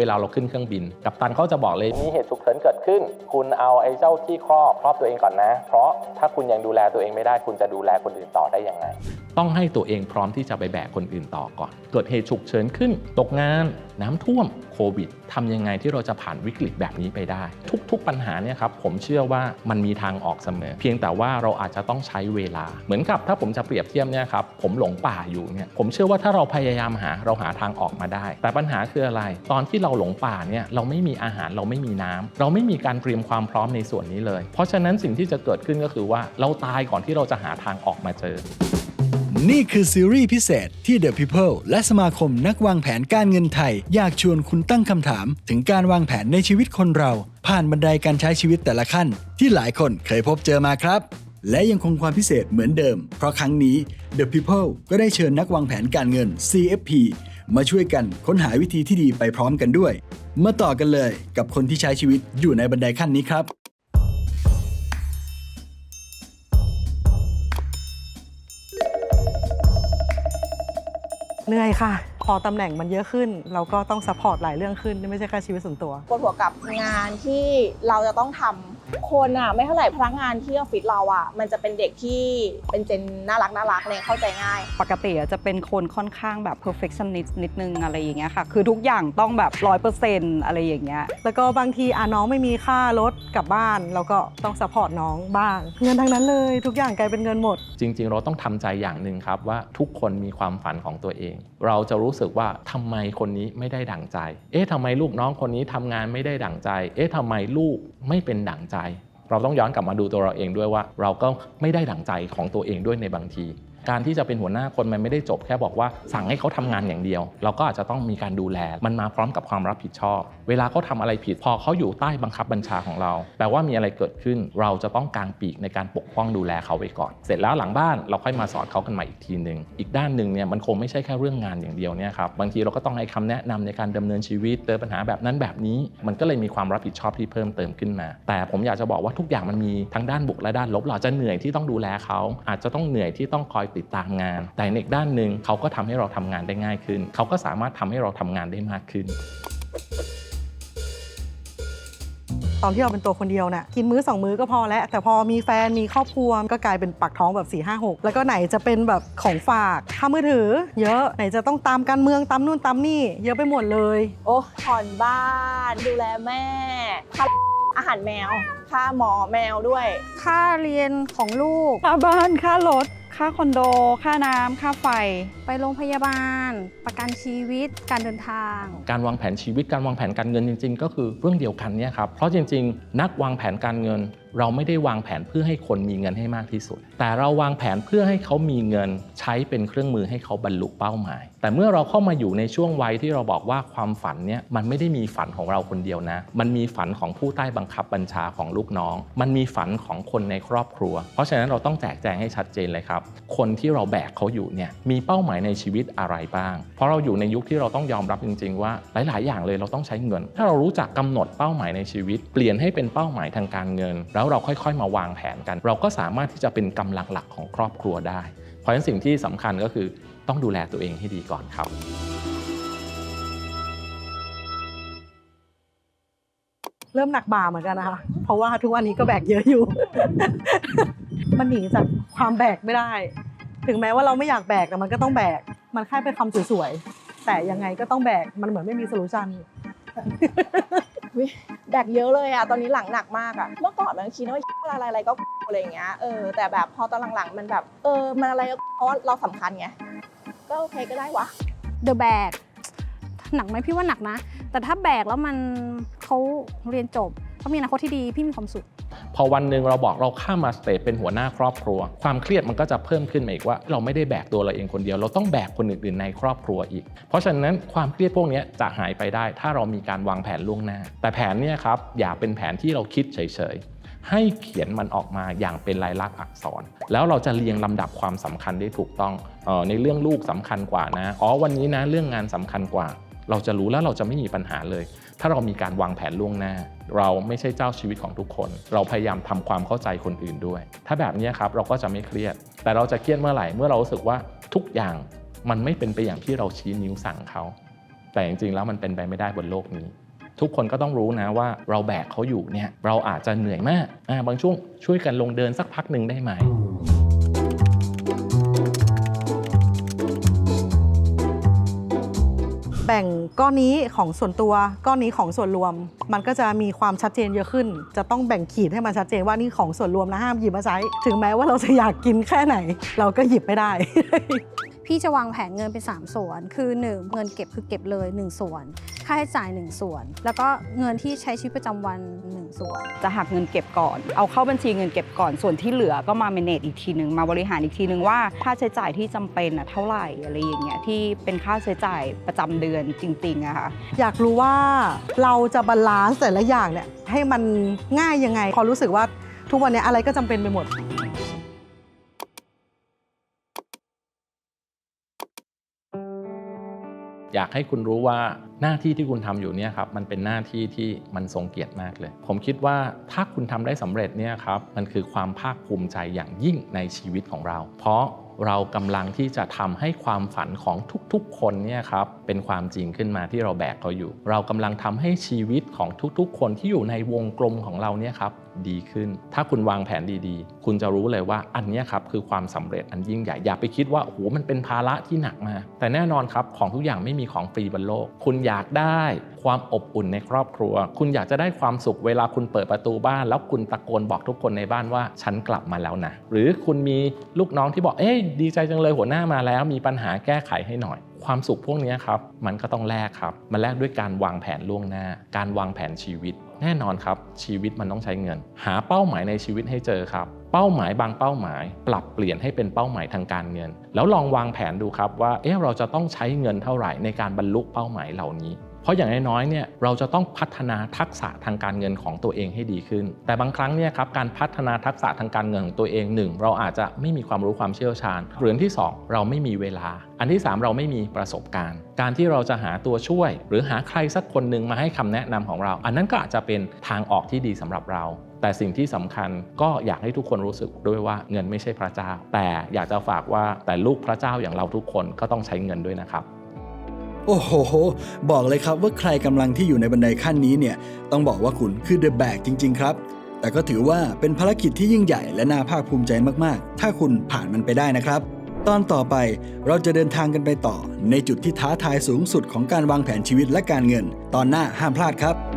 เวลาเราขึ้นเครื่องบิน กัปตันเขาจะบอกเลย มีเหตุฉุกเฉินเกิดขึ้น คุณเอาไอ้เจ้าที่ครอบครอบตัวเองก่อนนะ เพราะถ้าคุณยังดูแลตัวเองไม่ได้ คุณจะดูแลคนอื่นต่อได้ยังไง ต้องให้ตัวเองพร้อมที่จะไปแบกคนอื่นต่อก่อน เกิดเหตุฉุกเฉินขึ้น ตกงาน น้ำท่วมโควิดทำยังไงที่เราจะผ่านวิกฤตแบบนี้ไปได้ ทุก ๆ ปัญหาเนี่ยครับผมเชื่อว่ามันมีทางออกเสมอ เพียงแต่ว่าเราอาจจะต้องใช้เวลา เหมือนกับถ้าผมจะเปรียบเทียบเนี่ยครับผมหลงป่าอยู่เนี่ยผมเชื่อว่าถ้าเราพยายามหาเราหาทางออกมาได้ แต่ปัญหาคืออะไร ตอนที่เราหลงป่าเนี่ยเราไม่มีอาหารเราไม่มีน้ำเราไม่มีการเตรียมความพร้อมในส่วนนี้เลย เพราะฉะนั้นสิ่งที่จะเกิดขึ้นก็คือว่าเราตายก่อนที่เราจะหาทางออกมาเจอ นี่คือซีรีส์พิเศษที่ The People และสมาคมนักวางแผนการเงินไทย อยากชวนคุณตั้งคำถาม ถึงการวางแผนในชีวิตคนเรา ผ่านบันไดการใช้ชีวิตแต่ละขั้น ที่หลายคนเคยพบเจอมาครับ และยังคงความพิเศษเหมือนเดิม เพราะครั้งนี้ The People ก็ได้เชิญนักวางแผนการเงิน CFP มาช่วยกันค้นหาวิธีที่ดีไปพร้อมกันด้วย มาต่อกันเลยกับคนที่ใช้ชีวิตอยู่ในบันไดขั้นนี้ครับ เหนื่อยค่ะ อตำแหน่งมันเยอะขึ้น เราก็ต้องซัพพอร์ตหลายเรื่องขึ้น ไม่ใช่แค่ชีวิตส่วนตัวปวดหัวกับงานที่เราจะต้องทำคนอะไม่เท่าไหร่พนักงานที่ออฟฟิศเราอะมันจะเป็นเด็กที่เป็นเจนน่ารักน่ารักเนี่ยเข้าใจง่าย ปกติอะจะเป็นคนค่อนข้างแบบ perfectionist นิดนึงอะไรอย่างเงี้ยค่ะ คือทุกอย่างต้องแบบร้อยเปอร์เซ็นต์อะไรอย่างเงี้ยแล้วก็บางทีอะน้องไม่มีค่ารถกลับบ้าน เราก็ต้องซัพพอร์ตน้องบ้าง เงินทั้งนั้นเลย ทุกอย่างกลายเป็นเงินหมด จริง ๆ เราต้องทำใจอย่างหนึ่งครับว่าทุกคนมีความฝันของตัวเอง เราจะรู้สึกว่าทำไมคนนี้ไม่ได้ดั่งใจ เอ๊ะทำไมลูกน้องคนนี้ทำงานไม่ได้ดั่งใจ เอ๊ะทำไมลูกไม่เป็นดั่งใจ เราต้องย้อนกลับมาดูตัวเราเองด้วยว่า เราก็ไม่ได้ดั่งใจของตัวเองด้วยในบางที การที่จะเป็นหัวหน้าคนมันไม่ได้จบแค่บอกว่าสั่งให้เขาทำงานอย่างเดียว เราก็อาจจะต้องมีการดูแล มันมาพร้อมกับความรับผิดชอบ เวลาเขาทำอะไรผิดพอเขาอยู่ใต้บังคับบัญชาของเราแปลว่ามีอะไรเกิดขึ้น เราจะต้องกางปีกในการปกป้องดูแลเขาไว้ก่อน เสร็จแล้วหลังบ้านเราค่อยมาสอนเขากันใหม่อีกทีหนึ่งอีกด้านหนึ่งเนี่ยมันคงไม่ใช่แค่เรื่องงานอย่างเดียวเนี่ยครับบางทีเราก็ต้องให้คำแนะนำในการดำเนินชีวิตเจอปัญหาแบบนั้นแบบนี้ มันก็เลยมีความรับผิดชอบที่เพิ่มเติมขึ้นมา แต่ผมอยากจะบอกว่าทุกอย่างมันมีทั้งด้านบวกและด้านลบเราจะเหนื่อยที่ต้องดูแลเขาอาจจะต้องเหนื่อยที่ต้องคอยติดตามงาน แต่ในอีกด้านหนึ่งเขาก็ทำให้เราทำงานได้ง่ายขึ้น เขาก็สามารถทำให้เราทำงานได้มากขึ้นตอนที่เราเป็นตัวคนเดียวน่ะกินมื้อสองมื้อก็พอแล้ว แต่พอมีแฟนมีครอบครัวก็กลายเป็นปากท้องแบบ4ี่ห้าหกแล้วก็ไหนจะเป็นแบบของฝากค่ามือถือ เยอะไหนจะต้องตามการเมืองตามนู่นตามนี่ เยอะไปหมดเลย โอ้ผ่อนบ้าน ดูแลแม่ค่าอาหารแมว ค่าหมอแมวด้วย ค่าเรียนของลูกค่าบ้านค่ารถ ค่าคอนโด ค่าน้ำค่าไฟ ไปโรงพยาบาล ประกันชีวิต การเดินทาง การวางแผนชีวิตการวางแผนการเงินจริง ๆ ก็คือเรื่องเดียวกันเนี่ยครับ เพราะจริง ๆ นักวางแผนการเงิน เราไม่ได้วางแผนเพื่อให้คนมีเงินให้มากที่สุด แต่เราวางแผนเพื่อให้เขามีเงินใช้เป็นเครื่องมือให้เขาบรรลุเป้าหมาย แต่เมื่อเราเข้ามาอยู่ในช่วงวัยที่เราบอกว่าความฝันเนี่ยมันไม่ได้มีฝันของเราคนเดียวนะ มันมีฝันของผู้ใต้บังคับบัญชาของลูกน้อง มันมีฝันของคนในครอบครัว เพราะฉะนั้นเราต้องแจกแจงให้ชัดเจนเลยครับ คนที่เราแบกเขาอยู่เนี่ยมีเป้าหมายในชีวิตอะไรบ้าง เพราะเราอยู่ในยุคที่เราต้องยอมรับจริง ๆ ว่าหลาย ๆ อย่างเลยเราต้องใช้เงิน ถ้าเรารู้จักกำหนดเป้าหมายในชีวิต เปลี่ยนให้เป็นเป้าหมายทางการเงินแล้วเราค่อยๆ มาวางแผนกัน เราก็สามารถที่จะเป็นกำลังหลักของครอบครัวได้ เพราะฉะนั้นสิ่งที่สำคัญก็คือต้องดูแลตัวเองให้ดีก่อนครับเริ่มหนักบ่าเหมือนกันนะคะ เพราะว่าทุกวันนี้ก็แบกเยอะอยู่ มันหนีจากความแบกไม่ได้ ถึงแม้ว่าเราไม่อยากแบกแต่มันก็ต้องแบก มันแค่เป็นคำสวยๆ แต่ยังไงก็ต้องแบก มันเหมือนไม่มีโซลูชัน แบกเยอะเลยอะตอนนี้หลังหนักมากอะเมื่อก่อนมันคิดว่าอะไรอะไรก็อะไรอย่างเงี้ยเออแต่แบบพอตอนหลังๆมันแบบเออมันอะไรก็เพราะเราสำคัญไงก็โอเคก็ได้วะ The Bag หนักไหมพี่ว่าหนักนะ แต่ถ้าแบกแล้วมันเขาเรียนจบ เขามีอนาคตที่ดีพี่มีความสุข พอวันหนึ่งเราบอกเราข้ามมาสเตจเป็นหัวหน้าครอบครัว ความเครียดมันก็จะเพิ่มขึ้นมาอีกว่า เราไม่ได้แบกตัวเราเองคนเดียว เราต้องแบกคนอื่นๆในครอบครัวอีก เพราะฉะนั้นความเครียดพวกนี้จะหายไปได้ ถ้าเรามีการวางแผนล่วงหน้า แต่แผนเนี่ยครับอย่าเป็นแผนที่เราคิดเฉยๆให้เขียนมันออกมาอย่างเป็นลายลักษณ์อักษร แล้วเราจะเรียงลำดับความสำคัญได้ถูกต้องออในเรื่องลูกสำคัญกว่านะ อ๋อวันนี้นะเรื่องงานสำคัญกว่า เราจะรู้แล้วเราจะไม่มีปัญหาเลย ถ้าเรามีการวางแผนล่วงหน้า เราไม่ใช่เจ้าชีวิตของทุกคน เราพยายามทำความเข้าใจคนอื่นด้วย ถ้าแบบนี้ครับเราก็จะไม่เครียด แต่เราจะเครียดเมื่อไหร่เมื่อเรารู้สึกว่าทุกอย่างมันไม่เป็นไปอย่างที่เราชี้นิ้วสั่งเขาแต่จริงๆแล้วมันเป็นไปไม่ได้บนโลกนี้ ทุกคนก็ต้องรู้นะว่าเราแบกเขาอยู่เนี่ยเราอาจจะเหนื่อยมากอ่าบางช่วงช่วยกันลงเดินสักพักหนึ่งได้ไหม แบ่งก้อนนี้ของส่วนตัวก้อนนี้ของส่วนรวม มันก็จะมีความชัดเจนเยอะขึ้น จะต้องแบ่งขีดให้มันชัดเจนว่านี่ของส่วนรวมนะห้ามหยิบมาใช้ ถึงแม้ว่าเราจะอยากกินแค่ไหน เราก็หยิบไม่ได้ พี่จะวางแผนเงินเป็น 3 ส่วน คือ 1 เงินเก็บคือเก็บเลย 1 ส่วน ค่าใช้จ่าย 1 ส่วน แล้วก็เงินที่ใช้ชีวิตประจำวัน 1 ส่วน จะหักเงินเก็บก่อน เอาเข้าบัญชีเงินเก็บก่อน ส่วนที่เหลือก็มา manage อีกทีหนึ่งมาบริหารอีกทีหนึ่งว่าค่าใช้จ่ายที่จำเป็นอะเท่าไหร่อะไรอย่างเงี้ยที่เป็นค่าใช้จ่ายประจำเดือนจริงๆอะค่ะอยากรู้ว่าเราจะบาลานซ์แต่ละอย่างเนี่ยให้มันง่ายยังไงพอรู้สึกว่าทุกวันนี้อะไรก็จำเป็นไปหมด อยากให้คุณรู้ว่าหน้าที่ที่คุณทำอยู่เนี่ยครับมันเป็นหน้าที่ที่มันทรงเกียรติมากเลย ผมคิดว่าถ้าคุณทำได้สำเร็จเนี่ยครับมันคือความภาคภูมิใจอย่างยิ่งในชีวิตของเรา เพราะเรากำลังที่จะทำให้ความฝันของทุกๆ คนเนี่ยครับเป็นความจริงขึ้นมาที่เราแบกเขาอยู่ เรากำลังทำให้ชีวิตของทุกๆ คนที่อยู่ในวงกลมของเราเนี่ยครับ ดีขึ้น ถ้าคุณวางแผนดีๆ คุณจะรู้เลยว่าอันนี้ครับคือความสำเร็จอันยิ่งใหญ่ อย่าไปคิดว่าโอ้โหมันเป็นภาระที่หนักมา แต่แน่นอนครับของทุกอย่างไม่มีของฟรีบนโลก คุณอยากได้ความอบอุ่นในครอบครัว คุณอยากจะได้ความสุขเวลาคุณเปิดประตูบ้าน แล้วคุณตะโกนบอกทุกคนในบ้านว่าฉันกลับมาแล้วนะ หรือคุณมีลูกน้องที่บอกเอ้ยดีใจจังเลยหัวหน้ามาแล้ว มีปัญหาแก้ไขให้หน่อยความสุขพวกนี้ครับ มันก็ต้องแลกครับ มันแลกด้วยการวางแผนล่วงหน้า การวางแผนชีวิต แน่นอนครับ ชีวิตมันต้องใช้เงิน หาเป้าหมายในชีวิตให้เจอครับ เป้าหมายบางเป้าหมาย ปรับเปลี่ยนให้เป็นเป้าหมายทางการเงิน แล้วลองวางแผนดูครับว่าเอ๊ะเราจะต้องใช้เงินเท่าไหร่ในการบรรลุเป้าหมายเหล่านี้ เพราะอย่างน้อยๆเนี่ยเราจะต้องพัฒนาทักษะทางการเงินของตัวเองให้ดีขึ้น แต่บางครั้งเนี่ยครับการพัฒนาทักษะทางการเงินของตัวเองหนึ่งเราอาจจะไม่มีความรู้ความเชี่ยวชาญหรืออนที่สองเราไม่มีเวลา อันที่สามเราไม่มีประสบการณ์ การที่เราจะหาตัวช่วย หรือหาใครสักคนหนึ่งมาให้คำแนะนำของเรา อันนั้นก็อาจจะเป็นทางออกที่ดีสำหรับเราแต่สิ่งที่สำคัญก็อยากให้ทุกคนรู้สึกด้วยว่าเงินไม่ใช่พระเจ้า แต่อยากจะฝากว่าแต่ลูกพระเจ้าอย่างเราทุกคนก็ต้องใช้เงินด้วยนะครับ โอ้โห บอกเลยครับว่าใครกำลังที่อยู่ในบันไดขั้นนี้เนี่ย ต้องบอกว่าคุณคือเดอะแบกจริง ๆ ครับ แต่ก็ถือว่าเป็นภารกิจที่ยิ่งใหญ่และน่าภาคภูมิใจมากๆ ถ้าคุณผ่านมันไปได้นะครับ ตอนต่อไปเราจะเดินทางกันไปต่อ ในจุดที่ท้าทายสูงสุดของการวางแผนชีวิตและการเงิน ตอนหน้าห้ามพลาดครับ